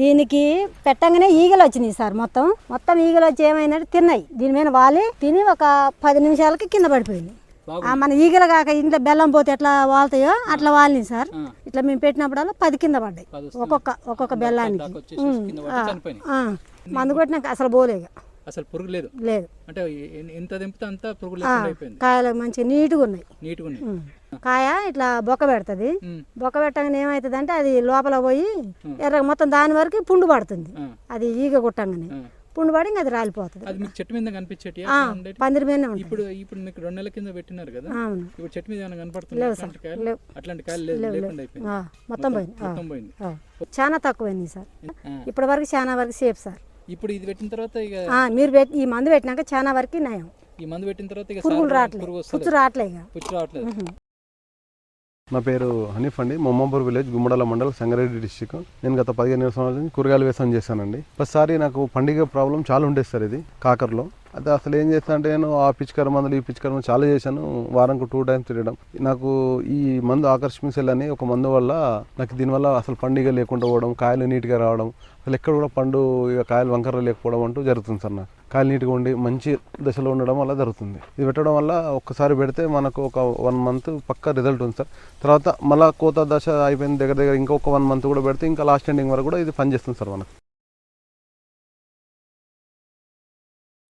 దీనికి పెట్టంగానే ఈగలు వచ్చినాయి సార్ మొత్తం. మొత్తం ఈగలు వచ్చి ఏమైందంటే తిన్నాయి. దీని మీద వాలి తిని ఒక పది నిమిషాలకి కింద పడిపోయింది. ఆ మన ఈగలు కాక ఇంట్లో బెల్లం పోతే ఎట్లా వాళ్తాయో అట్లా వాలినాయి సార్. ఇట్లా మేము పెట్టినప్పుడల్లా పది కింద పడ్డాయి. ఒక్కొక్క ఒక్కొక్క బెల్లానికి. మందు కొట్టినాక అసలు పోలేక అసలు పురుగు లేదు. లేదు. అంటే ఎంత దింపితే అంతా పురుగు కాయలు మంచిగా నీట్గా ఉన్నాయి. నీట్గా ఉన్నాయి. కాయ ఇట్లా బొక్క పెడుతుంది. బొక్క పెట్టగానే ఏమవుతుంది అంటే అది లోపల పోయి ఎర్ర మొత్తం దాని వరకు పుండు పడుతుంది. అది ఈగ కొట్టంగానే. పుండు పడి అది రాలిపోతుంది. అది మీకు చెట్టు మీద కనిపించేటి పందిరి ఉంటుంది. ఇప్పుడు ఇప్పుడు మీకు రెండు నెలల కింద పెట్టినారు కదా? అవును. ఇప్పుడు చెట్టు మీద ఏమైనా కనపడుతుంది లేవు. అట్లాంటి కాయలు? మొత్తం పోయింది. మొత్తం పోయింది. చాలా తక్కువైంది సార్. ఇప్పటి వరకు చాలా వరకు సేఫ్ సార్. ఇప్పుడు ఇది పెట్టిన తర్వాత ఇక మీరు పెట్టి ఈ మందు పెట్టినాక చాలా వరకు నయం. ఈ మందు పెట్టిన తర్వాత పురుగులు రావట్లేదు. పుచ్చు రావట్లే ఇక. పుచ్చు రావట్లేదు. నా పేరు హనీఫ్ అండి. Mommampur village Gummadala mandal Sangareddy district. నేను గత పదిహేను సంవత్సరాల నుంచి కూరగాయలు వ్యవసాయం చేశానండి. ప్రతిసారి నాకు పండుగ ప్రాబ్లం చాలా ఉండేది సార్ ఇది కాకరలో. అయితే అసలు ఏం చేస్తాను అంటే నేను ఆ పిచ్చికర మందులు ఈ పిచ్చికర మందులు చాలా చేశాను వారంకు టూ టైమ్స్ తిరగడం నాకు ఈ మందు ఆకర్షమిక్సెల్ అని ఒక మందు వల్ల నాకు దీనివల్ల అసలు పండుగ లేకుండా పోవడం కాయలు నీట్గా రావడం అసలు ఎక్కడ కూడా పండు ఇక కాయలు వంకర లేకపోవడం అంటూ జరుగుతుంది సార్ నాకు. కాయలు నీట్గా ఉండి మంచి దశలో ఉండడం వల్ల జరుగుతుంది. ఇది పెట్టడం వల్ల ఒక్కసారి పెడితే మనకు ఒక వన్ మంత్ పక్క రిజల్ట్ ఉంది సార్. తర్వాత మళ్ళీ కోత దశ అయిపోయిన దగ్గర దగ్గర ఇంకొక వన్ మంత్ కూడా పెడితే ఇంకా లాస్ట్ ఎండింగ్ వరకు కూడా ఇది పనిచేస్తుంది సార్ మనకు.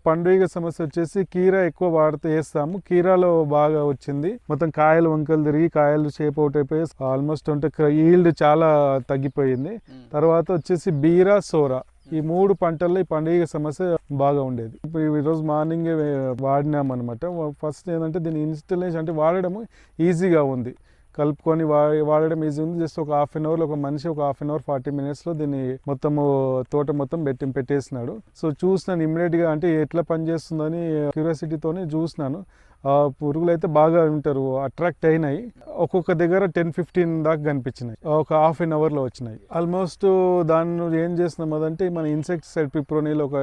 పండుగ సమస్య వచ్చేసి కీరా ఎక్కువ వాడితే వేస్తాము. కీరాలో బాగా వచ్చింది. మొత్తం కాయలు వంకలు తిరిగి కాయలు షేప్ అవుట్ అయిపోయి ఆల్మోస్ట్ అంటే ఈల్డ్ చాలా తగ్గిపోయింది. తర్వాత వచ్చేసి బీరా సోరా. ఈ మూడు పంటల్లో ఈ పండుగ సమస్య బాగా ఉండేది. ఇప్పుడు ఈరోజు రోజు మార్నింగ్ వాడినాం అనమాట ఫస్ట్ ఏంటంటే దీని ఇన్స్టలేషన్ అంటే వాడడం ఈజీగా ఉంది. కలుపుకొని వా వాడడం ఈజీ ఉంది. జస్ట్ ఒక హాఫ్ అన్ అవర్లో ఒక మనిషి ఒక హాఫ్ అన్ అవర్ ఫార్టీ మినిట్స్లో దీన్ని మొత్తము తోట మొత్తం పెట్టి పెట్టేసినాడు. సో చూసినాను ఇమ్మీడియట్గా అంటే ఎట్లా పనిచేస్తుందని క్యూరియాసిటీతోనే చూసినాను. పురుగులు అయితే బాగా ఉంటారు అట్రాక్ట్ అయినాయి. ఒక్కొక్క దగ్గర టెన్ ఫిఫ్టీన్ దాకా కనిపించినాయి. ఒక హాఫ్ అన్ అవర్లో వచ్చినాయి. ఆల్మోస్ట్ దాన్ని ఏం చేస్తున్నాం అదంటే మన ఇన్సెక్టిసైడ్ పిప్రోనీలు ఒక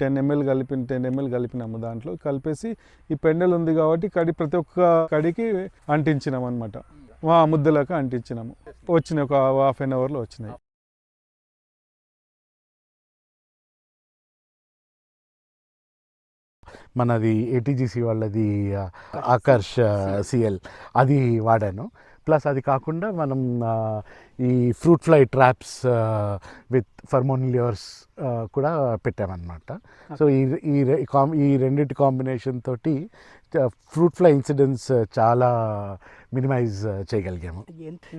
టెన్ ఎంఎల్ కలిపి టెన్ ఎంఎల్ కలిపినాము దాంట్లో. కలిపేసి ఈ పెండలు ఉంది కాబట్టి కడి ప్రతి ఒక్క కడికి అంటించినాం అనమాట ముద్దలకు అంటించినాము. వచ్చినాయి ఒక హాఫ్ అన్ అవర్లో వచ్చినాయి. మనది ఏటీజీసీ వాళ్ళది ఆకర్ష్ సిఎల్ అది వాడాను. ప్లస్ అది కాకుండా మనం ఈ fruit fly traps with pheromone lures కూడా పెట్టామన్నమాట. సో ఈ ఈ ఈ రెండింటి కాంబినేషన్ తోటి ఫ్రూట్ ఫ్లై ఇన్సిడెంట్స్ చాలా మినిమైజ్ చేయగలిగాము.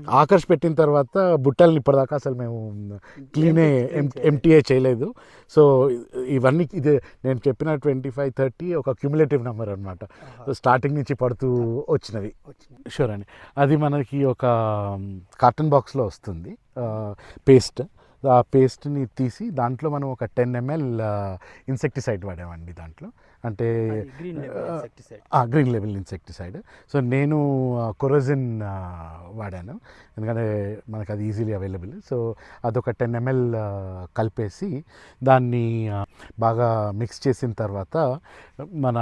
ఆకర్ష్ పెట్టిన తర్వాత బుట్టల్ని ఇప్పటిదాకా అసలు మేము క్లీనే ఎంటీఏ చేయలేదు. సో ఇవన్నీ ఇది నేను చెప్పిన ట్వంటీ ఫైవ్ థర్టీ ఒక క్యుములేటివ్ నెంబర్ అనమాట స్టార్టింగ్ నుంచి పడుతూ వచ్చినవి. షూర్ అండి. అది మనకి ఒక కార్టన్ బాక్స్లో వస్తుంది. పేస్ట్ ఆ పేస్ట్ని తీసి దాంట్లో మనం ఒక టెన్ ఎంఎల్ ఇన్సెక్టిసైడ్ వాడామండి దాంట్లో. అంటే గ్రీన్ లెవెల్ ఇన్సెక్టిసైడ్ సో నేను కొరోజిన్ వాడాను. ఎందుకంటే మనకు అది ఈజీలీ అవైలబుల్ సో అదొక టెన్ ఎంఎల్ కలిపేసి దాన్ని బాగా మిక్స్ చేసిన తర్వాత మన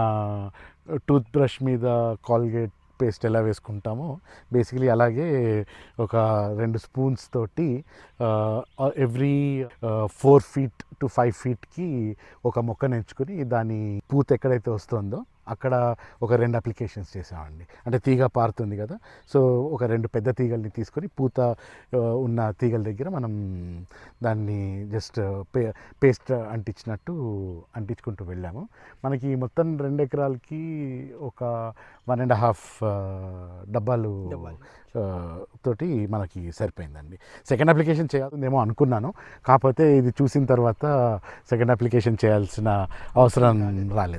టూత్ బ్రష్ మీద కాల్గేట్ పేస్ట్ ఎలా వేసుకుంటామో బేసికలీ అలాగే ఒక రెండు స్పూన్స్ తోటి every four feet to five ఫీట్కి ఒక మొక్కను ఎంచుకొని దాని పూత ఎక్కడైతే వస్తుందో అక్కడ ఒక రెండు అప్లికేషన్స్ చేసామండి అంటే తీగ పారుతుంది కదా సో ఒక రెండు పెద్ద తీగల్ని తీసుకొని పూత ఉన్న తీగల దగ్గర మనం దాన్ని జస్ట్ పే పేస్ట్ అంటించినట్టు అంటించుకుంటూ వెళ్ళాము. మనకి మొత్తం రెండు ఎకరాలకి ఒక వన్ అండ్ హాఫ్ డబ్బాలు తోటి మనకి సరిపోయిందండి. సెకండ్ అప్లికేషన్ చేయాల్సిందేమో అనుకున్నాను కాకపోతే ఇది చూసిన తర్వాత సెకండ్ అప్లికేషన్ చేయాల్సిన అవసరం రాలేదు.